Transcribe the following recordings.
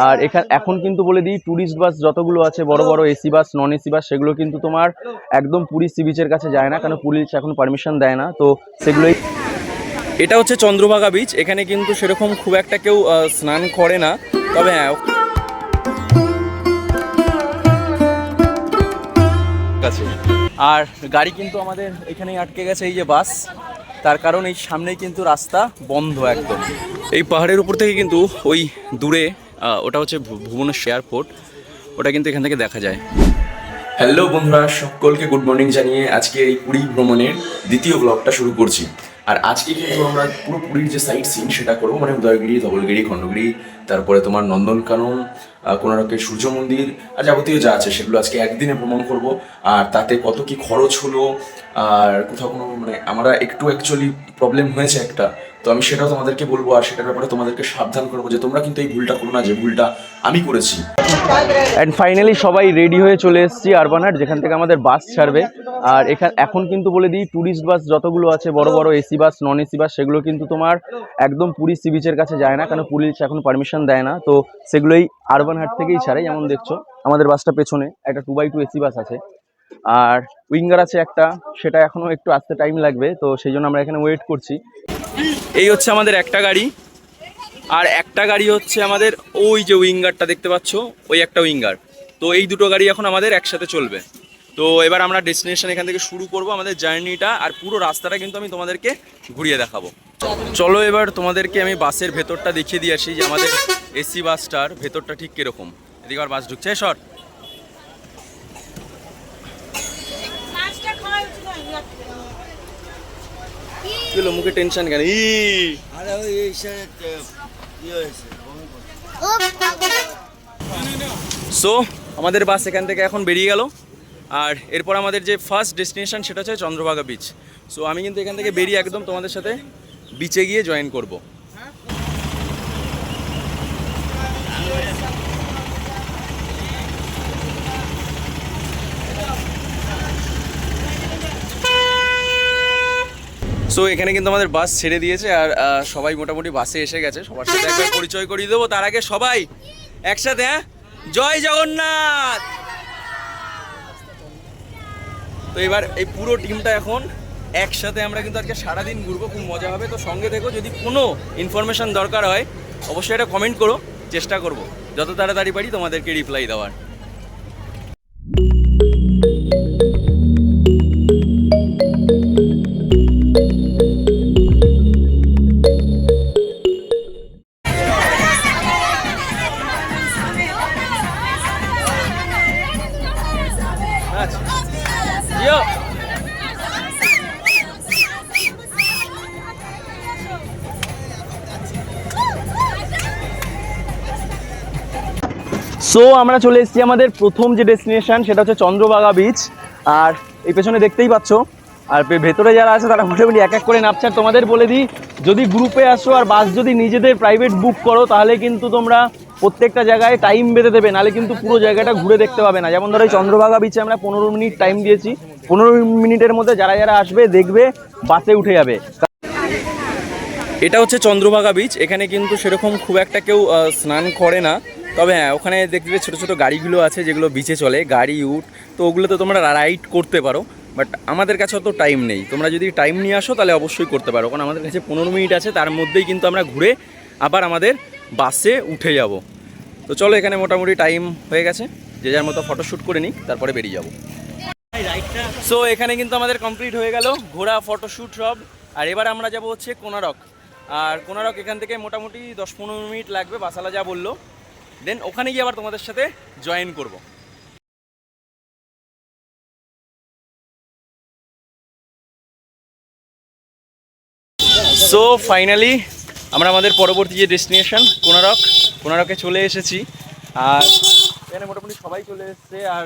আর এখানে এখন কিন্তু বলে দিই ট্যুরিস্ট বাস যতগুলো আছে বড় বড় AC bus non AC bus সেগুলো কিন্তু তোমার একদম পুরী সি বিচের কাছে যায় না কারণ পুলিশ এখন পারমিশন দেয় না তো সেগুলোই এটা হচ্ছে চন্দ্রভাগা বিচ এখানে কিন্তু সেরকম খুব একটা কেউ স্নান করে না তবে হ্যাঁ কাছে। আর গাড়ি কিন্তু আমাদের এখানেই আটকে গেছে এই যে বাস তার কারণ এই সামনেই কিন্তু রাস্তা বন্ধ একদম। এই পাহাড়ের উপর থেকে কিন্তু ওই দূরে ওটা হচ্ছে ভুবনেশ্বর এয়ারপোর্ট। ওটা কিন্তু এখান থেকে দেখা যায়। হ্যালো বন্ধুরা, সকলকে গুড মর্নিং জানিয়ে আজকে এই পুরী ভ্রমণের দ্বিতীয় ব্লগটা শুরু করছি। আর আজকে কিন্তু আমরা পুরো পুরীর যে সাইট সিন সেটা করব মানে উদয়গিরি, ধবলগিরি, খণ্ডগিরি, তারপরে তোমার নন্দনকানন কোনারকের সূর্য মন্দির, আর যাবতীয় যা আছে সেগুলো আজকে একদিনে ভ্রমণ করব। আর তাতে কত কি খরচ হলো, আর কোথাও কোনো মানে আমরা একটু অ্যাকচুয়ালি প্রবলেম হয়েছে একটা। তো আমি সেটাও তোমাদেরকে বলব আর সেটার ব্যাপারে তোমাদেরকে সাবধান করব যে তোমরা কিন্তু এই ভুলটা করো না, যে ভুলটা আমি করেছি। অ্যান্ড ফাইনালি সবাই রেডি হয়ে চলে এসেছি আরবানার যেখান থেকে আমাদের বাস ছাড়বে। আর এখানে এখন কিন্তু বলে দিই ট্যুরিস্ট বাস যতগুলো আছে, বড় বড় AC bus non AC bus সেগুলো কিন্তু তোমার একদম পুরী সি বিচের কাছে যায় না কারণ পুলিশ এখন পারমিশন দেয় না। তো সেগুলোই আরবান হাট থেকেই ছাড়ে, যেমন দেখছ, আমাদের বাসটা পেছনে, একটা two by two AC bus আছে। আর উইঙ্গার আছে একটা, সেটা এখনও একটু আসতে টাইম লাগবে, তো সেই জন্য আমরা এখানে ওয়েট করছি। এই হচ্ছে আমাদের একটা গাড়ি, আর একটা গাড়ি হচ্ছে আমাদের ওই যে উইঙ্গারটা দেখতে পাচ্ছ, ওই একটা উইঙ্গার। তো এই দুটো গাড়ি এখন আমাদের একসাথে চলবে। তো এবার আমরা ডেস্টিনেশন এখান থেকে শুরু করব আমাদের জার্নিটা আর পুরো রাস্তাটা কিন্তু আমি তোমাদেরকে ঘুরিয়ে দেখাবো। চলো এবার তোমাদেরকে আমি বাসের ভেতরটা দেখিয়ে দিয়ে আসি যে আমাদের এসি বাসটার ভেতরটা ঠিক কীরকম। এদিকে আর বাস ঢুকছে শর্ট মাছটা খাওয়া উচিত নয় মুখে টেনশন কেন? ই! আরে ওই ইয়ে সো আমাদের বাস এখান থেকে এখন বেরিয়ে গেল। আর এরপর আমাদের যে ফার্স্ট ডেস্টিনেশন সেটা হচ্ছে চন্দ্রভাগা বিচ সো আমি কিন্তু এখান থেকে বেরিয়ে একদম তোমাদের সাথে বিচে গিয়ে জয়েন করব। সো এখানে কিন্তু আমাদের বাস ছেড়ে দিয়েছে আর সবাই মোটামুটি বাসে এসে গেছে। সবার সাথে একবার পরিচয় করিয়ে দেবো। তার আগে সবাই একসাথে হ্যাঁ? জয় জগন্নাথ! তো এবার এই পুরো টিমটা এখন একসাথে আমরা কিন্তু আজকে সারাদিন ঘুরবো, খুব মজা হবে। তো সঙ্গে দেখো যদি কোনো ইনফরমেশন দরকার হয়, অবশ্যই এটা কমেন্ট করো, চেষ্টা করব। যত তাড়াতাড়ি পারি তোমাদেরকে রিপ্লাই দেওয়ার। সো আমরা চলে এসেছি আমাদের প্রথম যে ডেস্টিনেশন সেটা হচ্ছে চন্দ্রভাগা বিচ আর এই পেছনে দেখতেই পাচ্ছ। আর ভেতরে যারা আছে, তারা মোটামুটি এক এক করে নামছে। আর তোমাদের বলে দিই, যদি গ্রুপে আসো আর বাস যদি নিজেদের প্রাইভেট বুক করো, তাহলে কিন্তু তোমরা প্রত্যেকটা জায়গায় টাইম বেঁধে দেবে। নাহলে কিন্তু পুরো জায়গাটা ঘুরে দেখতে পাবে না। যেমন ধরো, এই চন্দ্রভাগা বিচে আমরা পনেরো মিনিট টাইম দিয়েছি। পনেরো মিনিটের মধ্যে যারা যারা আসবে, দেখবে বাসে উঠে যাবে। এটা হচ্ছে চন্দ্রভাগা বিচ এখানে কিন্তু সেরকম খুব একটা কেউ স্নান করে না। তবে হ্যাঁ ওখানে দেখবে ছোটো ছোটো গাড়িগুলো আছে যেগুলো বিচে চলে, গাড়ি উঠ তো ওগুলো তো তোমরা রাইড করতে পারো। বাট আমাদের কাছে অত টাইম নেই। তোমরা যদি টাইম নিয়ে আসো, তাহলে অবশ্যই করতে পারো। কারণ আমাদের কাছে পনেরো মিনিট আছে, তার মধ্যেই কিন্তু আমরা ঘুরে আবার আমাদের বাসে উঠে যাব। তো চলো, এখানে মোটামুটি টাইম হয়ে গেছে। যে যার মতো ফটোশ্যুট করে নিই তারপরে বেরিয়ে যাব। সো এখানে কিন্তু আমাদের কমপ্লিট হয়ে গেল। ঘোরা ফটোশ্যুট সব। আর এবার আমরা যাব হচ্ছে কোনারক আর কোনারক এখান থেকে মোটামুটি দশ পনেরো মিনিট লাগবে, বাসালা যা বলল। দেন ওখানে গিয়ে আবার তোমাদের সাথে জয়েন করব। সো ফাইনালি আমরা আমাদের পরবর্তী যে ডেস্টিনেশন কোনারক কোনারকে চলে এসেছি। আর এখানে মোটামুটি সবাই চলে এসেছে। আর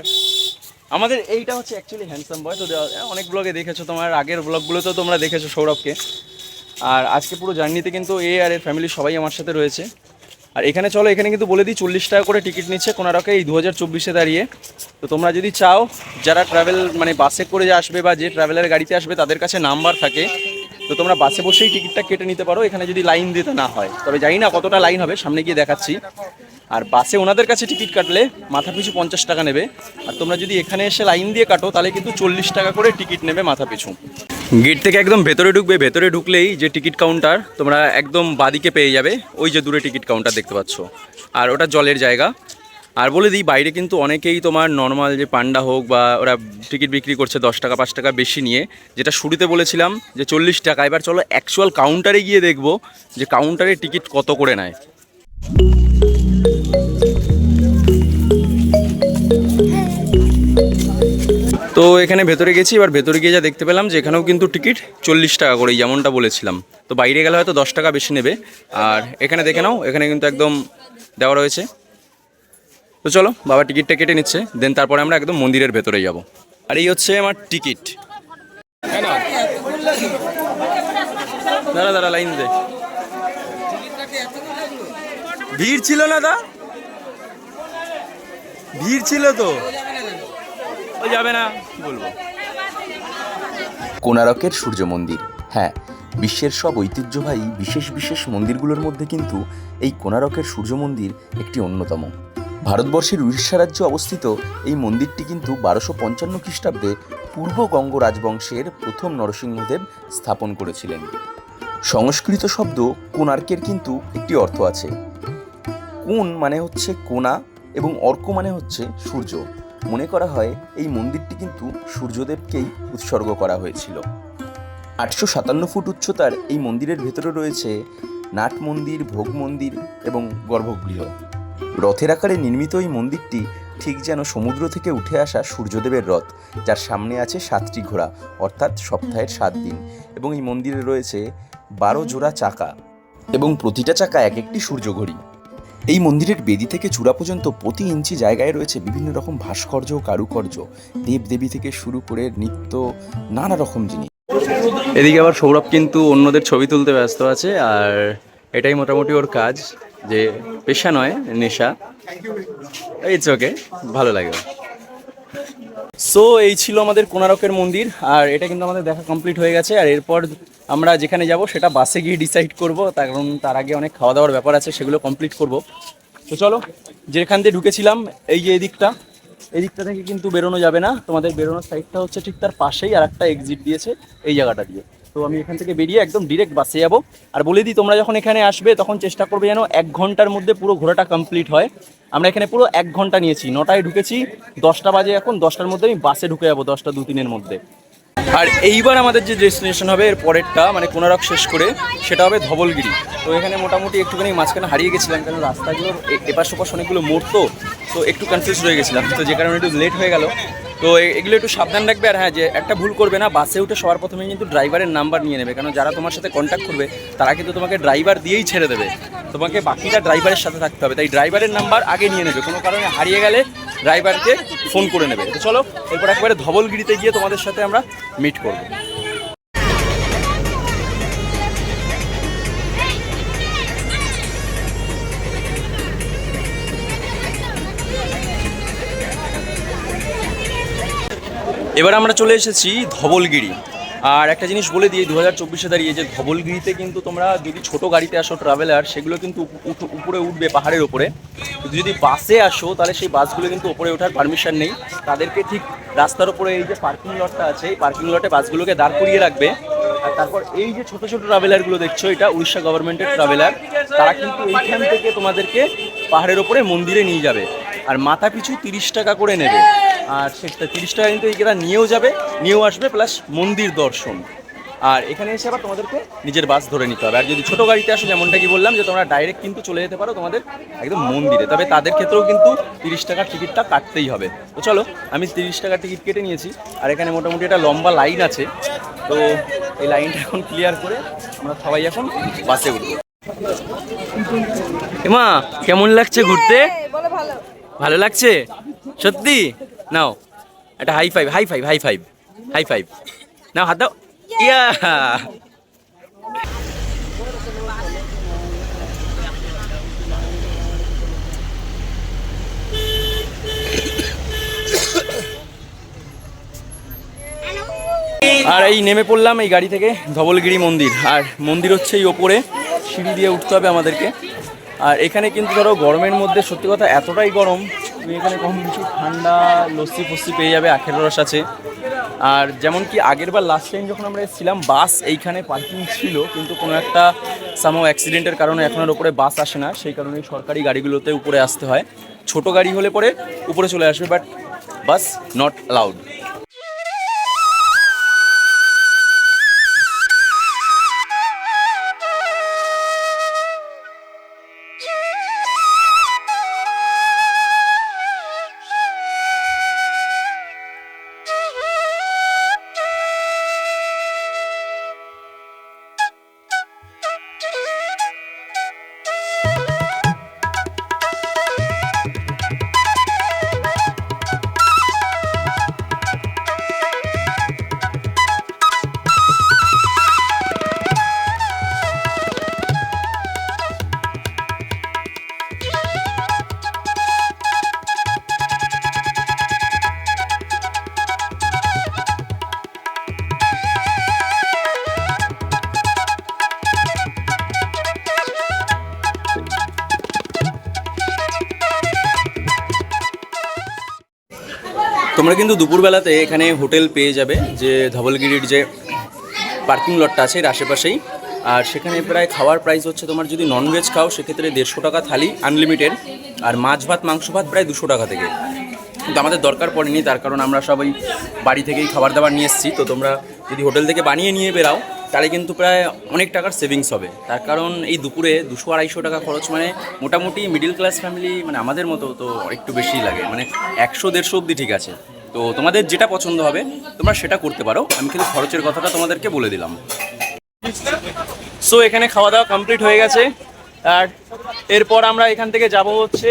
আমাদের এইটা হচ্ছে অ্যাকচুয়ালি হ্যান্ডসাম বয় তো অনেক ব্লগে দেখেছ তোমার, আগের ব্লগগুলোতেও তোমরা দেখেছ সৌরভকে। আর আজকে পুরো জার্নিতে কিন্তু এ আর এর ফ্যামিলি সবাই আমার সাথে রয়েছে। আর এখানে চলো, এখানে কিন্তু বলে দিই, চল্লিশ টাকা করে টিকিট নিচ্ছে কোনারকে এই দু হাজার চব্বিশে দাঁড়িয়ে। তো তোমরা যদি চাও, যারা ট্রাভেল মানে বাসে করে যে আসবে বা যে ট্রাভেলের গাড়িতে আসবে, তাদের কাছে নাম্বার থাকে। তো তোমরা বাসে বসেই টিকিটটা কেটে নিতে পারো, এখানে যদি লাইন দিতে না হয়। তবে জানি না কতটা লাইন হবে, সামনে গিয়ে দেখাচ্ছি। আর বাসে ওনাদের কাছে টিকিট কাটলে মাথা পিছু পঞ্চাশ টাকা নেবে। আর তোমরা যদি এখানে এসে লাইন দিয়ে কাটো, তাহলে কিন্তু চল্লিশ টাকা করে টিকিট নেবে মাথা পিছু। গেট থেকে একদম ভেতরে ঢুকবে, ভেতরে ঢুকলেই যে টিকিট কাউন্টার, তোমরা একদম বাদিকে পেয়ে যাবে, ওই যে দূরে টিকিট কাউন্টার দেখতে পাচ্ছ। আর ওটা জলের জায়গা। আর বলে দিই, বাইরে কিন্তু অনেকেই তোমার নর্মাল যে পান্ডা হোক বা ওরা টিকিট বিক্রি করছে দশ টাকা, পাঁচ টাকা বেশি নিয়ে, যেটা শুরুতে বলেছিলাম যে চল্লিশ টাকা, এবার চলো অ্যাকচুয়াল কাউন্টারে গিয়ে দেখব যে কাউন্টারে টিকিট কত করে নেয়। তো এখানে ভেতরে গেছি, এবার ভেতরে গিয়ে যা দেখতে পেলাম যে এখানেও কিন্তু টিকিট চল্লিশ টাকা করে যেমনটা বলেছিলাম। তো বাইরে গেলে হয়তো দশ টাকা বেশি নেবে। আর এখানে দেখে নাও, এখানে কিন্তু একদম দেওয়া রয়েছে। তো চলো, বাবা টিকিটটা কেটে নিচ্ছে, দেন তারপরে আমরা একদম মন্দিরের ভেতরে যাব। আর এই হচ্ছে আমার টিকিট। দাঁড়া দাঁড়া, লাইন দে। ভিড় ছিল না দা? ভিড় ছিল তো। যাবে না। কি বলব। কোনারকের সূর্য মন্দির। হ্যাঁ বিশ্বের সব ঐতিহ্যবাহী বিশেষ বিশেষ মন্দিরগুলোর মধ্যে কিন্তু এই কোনারকের সূর্য মন্দির একটি অন্যতম। ভারতবর্ষের উড়িষ্যা রাজ্যে অবস্থিত এই মন্দিরটি কিন্তু বারোশো পঞ্চান্ন খ্রিস্টাব্দে পূর্ব গঙ্গ রাজবংশের প্রথম নরসিংহদেব স্থাপন করেছিলেন। সংস্কৃত শব্দ কোণার্কের কিন্তু একটি অর্থ আছে। কোন মানে হচ্ছে কোনা এবং অর্ক মানে হচ্ছে সূর্য। মনে করা হয় এই মন্দিরটি কিন্তু সূর্যদেবকেই উৎসর্গ করা হয়েছিল। আটশো সাতান্ন ফুট উচ্চতার এই মন্দিরের ভেতরে রয়েছে নাট মন্দির, ভোগ মন্দির এবং গর্ভগৃহ। রথের আকারে নির্মিত এই মন্দিরটি ঠিক যেন সমুদ্র থেকে উঠে আসা সূর্যদেবের রথ, যার সামনে আছে সাতটি ঘোড়া, অর্থাৎ সপ্তাহের সাত দিন এবং এই মন্দিরে রয়েছে বারো জোড়া চাকা এবং প্রতিটা চাকা এক একটি সূর্যঘড়ি। এই মন্দিরের বেদি থেকে চূড়া পর্যন্ত প্রতি ইঞ্চি জায়গায় রয়েছে বিভিন্ন রকম ভাস্কর্য ও কারুকার্য। দেবদেবী থেকে শুরু করে নিত্য নানা রকম জিনিস। এদিকে আবার সৌরভ কিন্তু অন্যদের ছবি তুলতে ব্যস্ত আছে, আর এটাই মোটামুটি ওর কাজ, যে পেশা নয়, নেশা। ইটস ওকে ভালো লাগে সো এই ছিল আমাদের কোনারকের মন্দির, আর এটা কিন্তু আমাদের দেখা কমপ্লিট হয়ে গেছে। আর এরপর আমরা যেখানে যাব, সেটা বাসে গিয়ে ডিসাইড করব। তার কারণ তার আগে অনেক খাওয়া দাওয়ার ব্যাপার আছে, সেগুলো কমপ্লিট করব। তো চলো, যেখান দিয়ে ঢুকেছিলাম, এই যে এদিকটা এদিকটা থেকে কিন্তু বেরোনো যাবে না। তোমাদের বেরোনোর সাইডটা হচ্ছে ঠিক তার পাশেই আর একটা এক্সিট দিয়েছে, এই জায়গাটা দিয়ে। তো আমি এখান থেকে বেরিয়ে একদম ডিরেক্ট বাসে যাব। আর বলে দিই, তোমরা যখন এখানে আসবে, তখন চেষ্টা করবে যেন এক ঘণ্টার মধ্যে পুরো ঘোরাটা কমপ্লিট হয়। আমরা এখানে পুরো এক ঘণ্টা নিয়েছি, নটায় ঢুকেছি, দশটা বাজে এখন, দশটার মধ্যে আমি বাসে ঢুকে যাব, দশটা দু তিনের মধ্যে। আর এইবার আমাদের যে ডেস্টিনেশন হবে, এর পরেরটা মানে কোনারক শেষ করে, সেটা হবে ধবলগিরি। তো এখানে মোটামুটি একটুখানি মাঝখানে হারিয়ে গেছিলাম, কারণ রাস্তাগুলোর এপাশ ওপাশ অনেকগুলো মোড় তো তো একটু কনফিউজ হয়ে গেছিলাম। তো যে কারণে একটু লেট হয়ে গেল। তো এগুলো একটু সাবধান রাখবে আর হ্যাঁ যে একটা ভুল করবে না, বাসে উঠে সবার প্রথমে কিন্তু ড্রাইভারের নাম্বার নিয়ে নেবে। কারণ যারা তোমার সাথে কন্ট্যাক্ট করবে, তারা কিন্তু তোমাকে ড্রাইভার দিয়েই ছেড়ে দেবে। তোমাকে বাকিটা ড্রাইভারের সাথে থাকতে হবে। তাই ড্রাইভারের নাম্বার আগে নিয়ে নেবে। কোনো কারণে হারিয়ে গেলে ড্রাইভারকে ফোন করে নেবে। তো চলো, এরপর একবারে ধবলগিরিতে গিয়ে তোমাদের সাথে আমরা মিট করব। এবার আমরা চলে এসেছি ধবলগিরি। আর একটা জিনিস বলে দিই দু হাজার চব্বিশে দাঁড়িয়ে যে ধবলগিরিতে কিন্তু তোমরা যদি ছোট গাড়িতে আসো ট্রাভেলার সেগুলো কিন্তু উপরে উঠবে পাহাড়ের উপরে। কিন্তু যদি বাসে আসো, তাহলে সেই বাসগুলো কিন্তু উপরে ওঠার পারমিশন নেই। তাদেরকে ঠিক রাস্তার উপরে এই যে পার্কিং লটটা আছে, এই পার্কিং লটে বাসগুলোকে দাঁড় করিয়ে রাখবে। আর তারপর এই যে ছোট ছোট ট্রাভেলারগুলো দেখছ, এটা উড়িষ্যা গভর্নমেন্টের ট্রাভেলার তারা কিন্তু এইখান থেকে তোমাদেরকে পাহাড়ের ওপরে মন্দিরে নিয়ে যাবে। আর মাথা পিছু তিরিশ টাকা করে নেবে। আর সেটা তিরিশ টাকা কিন্তু এরা নিয়েও যাবে নিয়েও আসবে প্লাস মন্দির দর্শন। আর এখানে এসে আবার তোমাদেরকে নিজের বাস ধরে নিতে হবে। আর যদি ছোটো গাড়িতে আসো যেমনটা কি বললাম যে তোমরা ডাইরেক্ট কিন্তু চলে যেতে পারো তোমাদের একদম মন্দিরে। তবে তাদের ক্ষেত্রেও কিন্তু তিরিশ টাকার টিকিটটা কাটতেই হবে। তো চলো আমি তিরিশ টাকার টিকিট কেটে নিয়েছি। আর এখানে মোটামুটি একটা লম্বা লাইন আছে। তো এই লাইনটা এখন ক্লিয়ার করে আমরা সবাই এখন বাসে উঠবো। এমা কেমন লাগছে ঘুরতে? ভালো। ভালো লাগছে? সত্যি? নাও, একটা high five high five high five high five নাও, হাত দাও। ইয়া। আর এই নেমে পড়লাম এই গাড়ি থেকে, ধবলগিরি মন্দির। আর মন্দির হচ্ছে এই ওপরে, সিঁড়ি দিয়ে উঠতে হবে আমাদেরকে। আর এখানে কিন্তু ধরো গরমের মধ্যে সত্যি কথা এতটাই গরম এখানে কম কিছু ঠান্ডা, লস্যি ফস্যি পেয়ে যাবে, আখের রস আছে। আর যেমন কি আগের বার লাস্ট টাইম যখন আমরা এসেছিলাম, বাস এইখানে পার্কিং ছিল, কিন্তু কোনো একটা সামাও অ্যাক্সিডেন্টের কারণে এখন আর ওপরে বাস আসে না। সেই কারণে সরকারি গাড়িগুলোতে উপরে আসতে হয়। ছোট গাড়ি হলে পরে উপরে চলে আসবে বাট বাস নট অ্যালাউড তোমরা কিন্তু দুপুরবেলাতে এখানে হোটেল পেয়ে যাবে যে ধবলগিরির যে পার্কিং লটটা আছে এর আশেপাশেই। আর সেখানে প্রায় খাওয়ার প্রাইস হচ্ছে তোমার যদি ননভেজ খাও, সেক্ষেত্রে দেড়শো টাকা থালি আনলিমিটেড আর মাছ ভাত, মাংস ভাত প্রায় দুশো টাকা থেকে। কিন্তু আমাদের দরকার পড়েনি, তার কারণ আমরা সবাই বাড়ি থেকেই খাবার দাবার নিয়ে এসেছি। তো তোমরা যদি হোটেল থেকে বানিয়ে নিয়ে বেরাও, তাহলে কিন্তু প্রায় অনেক টাকার সেভিংস হবে। তার কারণ এই দুপুরে দুশো আড়াইশো টাকা খরচ মানে মোটামুটি মিডিল ক্লাস ফ্যামিলি মানে আমাদের মতো তো একটু বেশি লাগে। মানে একশো দেড়শো অবধি ঠিক আছে। তো তোমাদের যেটা পছন্দ হবে, তোমরা সেটা করতে পারো। আমি কিন্তু খরচের কথাটা তোমাদেরকে বলে দিলাম। সো এখানে খাওয়া দাওয়া কমপ্লিট হয়ে গেছে। আর এরপর আমরা এখান থেকে যাব হচ্ছে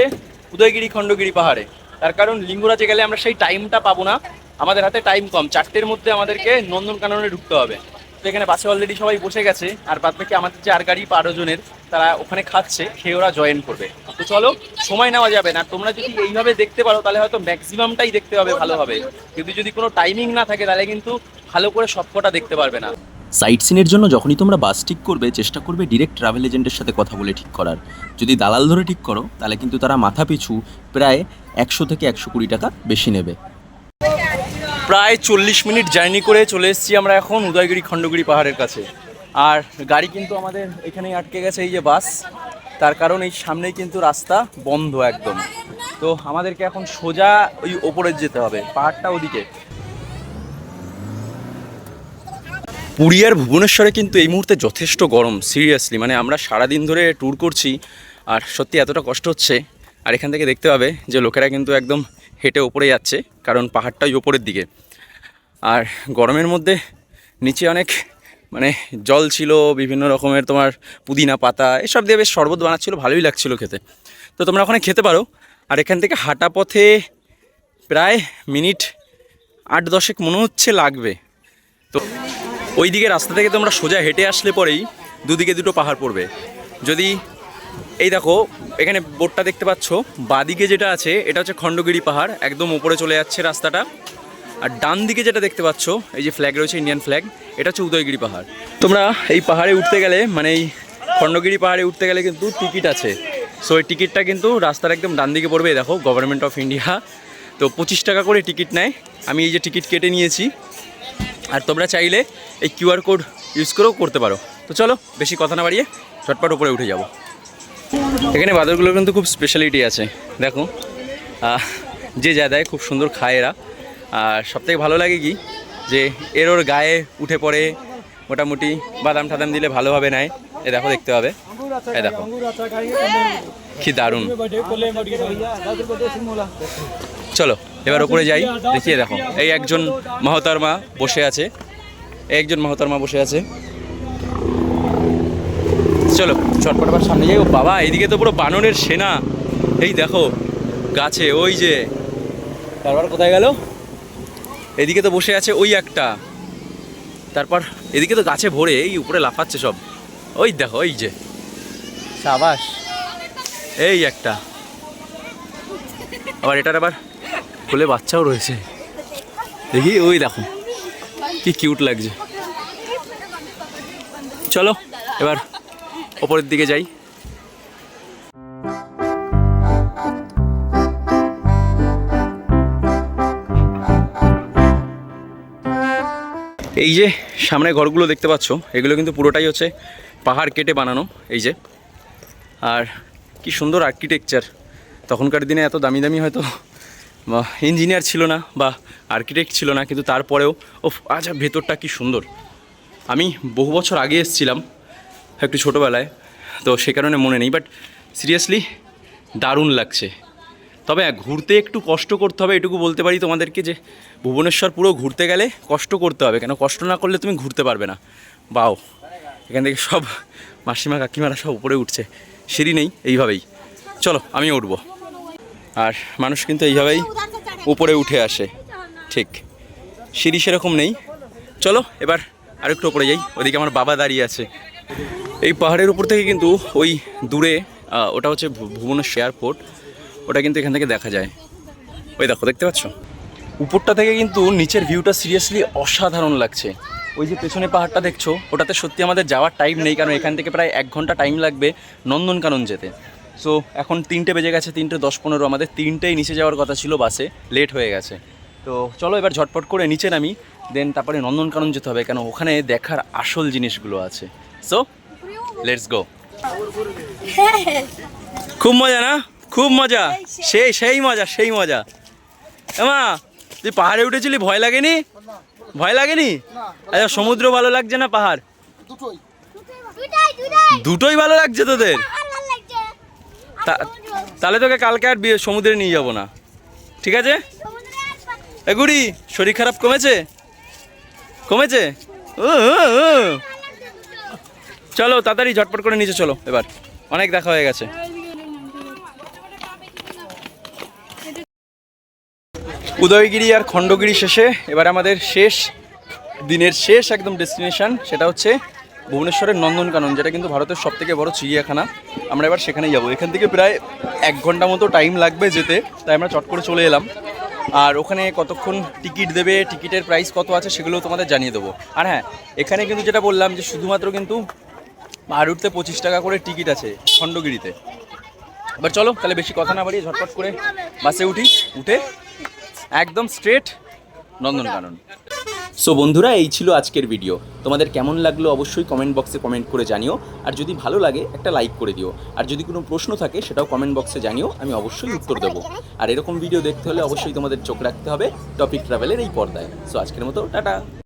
উদয়গিরি খণ্ডগিরি পাহাড়ে। তার কারণ লিঙ্গুরাজে গেলে আমরা সেই টাইমটা পাবো না। আমাদের হাতে টাইম কম। চারটের মধ্যে আমাদেরকে নন্দনকাননে ঢুকতে হবে। তো এখানে বাসে অলরেডি সবাই বসে গেছে, আর বাদ বাকি আমাদের যে আর গাড়ি বারো জনের তারা ওখানে খাচ্ছে, খেয়ে ওরা জয়েন করবে। তো চলো, সময় নেওয়া যাবে না। তোমরা যদি এইভাবে দেখতে পারো, তাহলে হয়তো ম্যাক্সিমামটাই দেখতে হবে। ভালোভাবে কিন্তু যদি কোনো টাইমিং না থাকে, তাহলে কিন্তু ভালো করে সবকটা দেখতে পারবে না। সাইট সিনের জন্য যখনই তোমরা বাস ঠিক করবে, চেষ্টা করবে ডিরেক্ট ট্রাভেল এজেন্টের সাথে কথা বলে ঠিক করার। যদি দালাল ধরে ঠিক করো, তাহলে কিন্তু তারা মাথা পিছু প্রায় একশো থেকে একশো কুড়ি টাকা বেশি নেবে। প্রায় চল্লিশ মিনিট জার্নি করে চলে এসেছি আমরা এখন উদয়গিরি খণ্ডগিরি পাহাড়ের কাছে। আর গাড়ি কিন্তু আমাদের এখানেই আটকে গেছে এই যে বাস। তার কারণ এই সামনেই কিন্তু রাস্তা বন্ধ একদম। তো আমাদেরকে এখন সোজা ওই ওপরে যেতে হবে, পাহাড়টা ওদিকে। পুরী আর ভুবনেশ্বরে কিন্তু এই মুহূর্তে যথেষ্ট গরম সিরিয়াসলি মানে আমরা সারাদিন ধরে ট্যুর করছি, আর সত্যি এতটা কষ্ট হচ্ছে। আর এখান থেকে দেখতে পাবে যে লোকেরা কিন্তু একদম হেঁটে ওপরে যাচ্ছে, কারণ পাহাড়টাই ওপরের দিকে। আর গরমের মধ্যে নিচে অনেক মানে জল ছিল, বিভিন্ন রকমের তোমার পুদিনা পাতা, এসব দিয়ে বেশ শরবত বানাচ্ছিলো, ভালোই লাগছিল খেতে। তো তোমরা ওখানে খেতে পারো। আর এখান থেকে হাঁটা পথে প্রায় মিনিট আট দশেক মনে হচ্ছে লাগবে। তো ওই দিকে রাস্তা থেকে তোমরা সোজা হেঁটে আসলে পরেই দুদিকে দুটো পাহাড় পড়বে। যদি এই দেখো, এখানে বোর্ডটা দেখতে পাচ্ছ। বাদিকে যেটা আছে, এটা হচ্ছে খণ্ডগিরি পাহাড়, একদম উপরে চলে যাচ্ছে রাস্তাটা। আর ডান দিকে যেটা দেখতে পাচ্ছ, এই যে ফ্ল্যাগ রয়েছে ইন্ডিয়ান ফ্ল্যাগ এটা হচ্ছে উদয়গিরি পাহাড়। তোমরা এই পাহাড়ে উঠতে গেলে মানে এই খণ্ডগিরি পাহাড়ে উঠতে গেলে কিন্তু টিকিট আছে। সো এই টিকিটটা কিন্তু রাস্তার একদম ডান দিকে পড়বে দেখো গভর্নমেন্ট অফ ইন্ডিয়া তো পঁচিশ টাকা করে টিকিট নেয়। আমি এই যে টিকিট কেটে নিয়েছি। আর তোমরা চাইলে এই কিউআর কোড ইউজ করেও করতে পারো। তো চলো, বেশি কথা না বাড়িয়ে চটপট উপরে উঠে যাব। এখানে বাদরগুলোর কিন্তু খুব স্পেশালিটি আছে। দেখো যে যা দেয় খুব সুন্দর খায় এরা। আর সবথেকে ভালো লাগে কি, যে এর ওর গায়ে উঠে পড়ে মোটামুটি বাদাম টাদাম দিলে ভালোভাবে নেয়। এ দেখো, দেখতে হবে এ দেখো, কি দারুণ। চলো, এবার ওপরে যাই দেখিয়ে দেখো, এই একজন মহতার মা বসে আছে। এই একজন মা বসে আছে। চলো, চটপট আবার সামনে যাই। ও বাবা, এইদিকে তো পুরো বানরের সেনা। এই দেখো, গাছে, ওই যে। তারপর কোথায় গেল? এদিকে তো বসে আছে ওই একটা। তারপর এদিকে তো গাছে ভরে, এই উপরে লাফাচ্ছে সব। ওই দেখো ওই যে। সাবাস। এই একটা। আবার এটার আবার কোলে বাচ্চাও রয়েছে। দেখি, ওই দেখো, কি কিউট লাগছে। চলো, এবার ওপরের দিকে যাই। এই যে সামনে ঘরগুলো দেখতে পাচ্ছ, এগুলো কিন্তু পুরোটাই হচ্ছে পাহাড় কেটে বানানো, এই যে। আর কি সুন্দর আর্কিটেকচার তখনকার দিনে এত দামি দামি হয়তো ইঞ্জিনিয়ার ছিল না বা আর্কিটেক্ট ছিল না, কিন্তু তারপরেও ও আচ্ছা ভেতরটা কি সুন্দর। আমি বহু বছর আগে এসেছিলাম একটু ছোটোবেলায়। তো সে কারণে মনে নেই বাট সিরিয়াসলি দারুণ লাগছে। তবে হ্যাঁ, ঘুরতে একটু কষ্ট করতে হবে এটুকু বলতে পারি তোমাদেরকে যে ভুবনেশ্বর পুরো ঘুরতে গেলে কষ্ট করতে হবে কেন কষ্ট না করলে তুমি ঘুরতে পারবে না। বাও এখান থেকে সব মাসিমা কাকিমারা সব উপরে উঠছে সিঁড়ি নেই এইভাবেই। চলো আমি উঠবো। আর মানুষ কিন্তু এইভাবেই উপরে উঠে আসে ঠিক। সিঁড়ি সেরকম নেই। চলো এবার আরেকটু উপরে যাই ওদিকে আমার বাবা দাঁড়িয়ে আছে। এই পাহাড়ের উপর থেকে কিন্তু ওই দূরে ওটা হচ্ছে ভুবনেশ্বর এয়ারপোর্ট। ওটা কিন্তু এখান থেকে দেখা যায়। ওই দেখো, দেখতে পাচ্ছ? উপরটা থেকে কিন্তু নিচের ভিউটা সিরিয়াসলি অসাধারণ লাগছে। ওই যে পেছনে পাহাড়টা দেখছ, ওটাতে সত্যি আমাদের যাওয়ার টাইম নেই, কারণ এখান থেকে প্রায় এক ঘণ্টা টাইম লাগবে নন্দনকানন যেতে। সো এখন তিনটে বেজে গেছে, তিনটে দশ পনেরো, আমাদের তিনটেই নিচে যাওয়ার কথা ছিল বাসে লেট হয়ে গেছে। তো চলো এবার ঝটপট করে নিচে নামি দেন তারপরে নন্দনকানন যেতে হবে, কেন ওখানে দেখার আসল জিনিসগুলো আছে। সো লেটস গো খুব মজা না? খুব মজা। সেই সেই মজা সেই মজা। এমা, তুই পাহাড়ে উঠেছিলি, ভয় লাগেনি? ভয় লাগেনি? আচ্ছা সমুদ্র ভালো লাগছে না পাহাড়? দুটাই ভালো লাগছে তোদের? তাহলে তোকে কালকে আর সমুদ্রে নিয়ে যাব না। ঠিক আছে? সমুদ্রে আসবা এ গুড়ি, শরীর খারাপ কমেছে? কমেছে? উ। চলো, তাড়াতাড়ি ঝটপট করে নিচে চলো, এবার। অনেক দেখা হয়ে গেছে। উদয়গিরি আর খণ্ডগিরি শেষে এবার আমাদের শেষ দিনের শেষ একদম ডেস্টিনেশন, সেটা হচ্ছে ভুবনেশ্বরের নন্দনকানন, যেটা কিন্তু ভারতের সব থেকে বড় চিড়িয়াখানা। আমরা এবার সেখানেই যাব। এখান থেকে প্রায় এক ঘণ্টা মতো টাইম লাগবে যেতে, তাই আমরা চট করে চলে এলাম। আর ওখানে কতক্ষণ টিকিট দেবে, টিকিটের প্রাইস কত আছে সেগুলো তোমাদের জানিয়ে দেবো। আর হ্যাঁ এখানে কিন্তু যেটা বললাম যে শুধুমাত্র কিন্তু পাহাড় উঠতে পঁচিশ টাকা করে টিকিট আছে খণ্ডগিরিতে। এবার চলো, তাহলে বেশি কথা না বাড়িয়ে ঝটপট করে বাসে উঠি। উঠে একদম স্ট্রেট নন্দনকানন। সো বন্ধুরা, এই ছিল আজকের ভিডিও তোমাদের কেমন লাগল অবশ্যই কমেন্ট বক্সে কমেন্ট করে জানিও। আর যদি ভালো লাগে, একটা লাইক করে দিও। আর যদি কোনো প্রশ্ন থাকে, সেটাও কমেন্ট বক্সে জানিও। আমি অবশ্যই উত্তর দেবো। আর এরকম ভিডিও দেখতে হলে অবশ্যই তোমাদের চোখ রাখতে হবে। টপিক ট্রাভেলের এই পর্দায়। সো আজকের মতো, টাটা!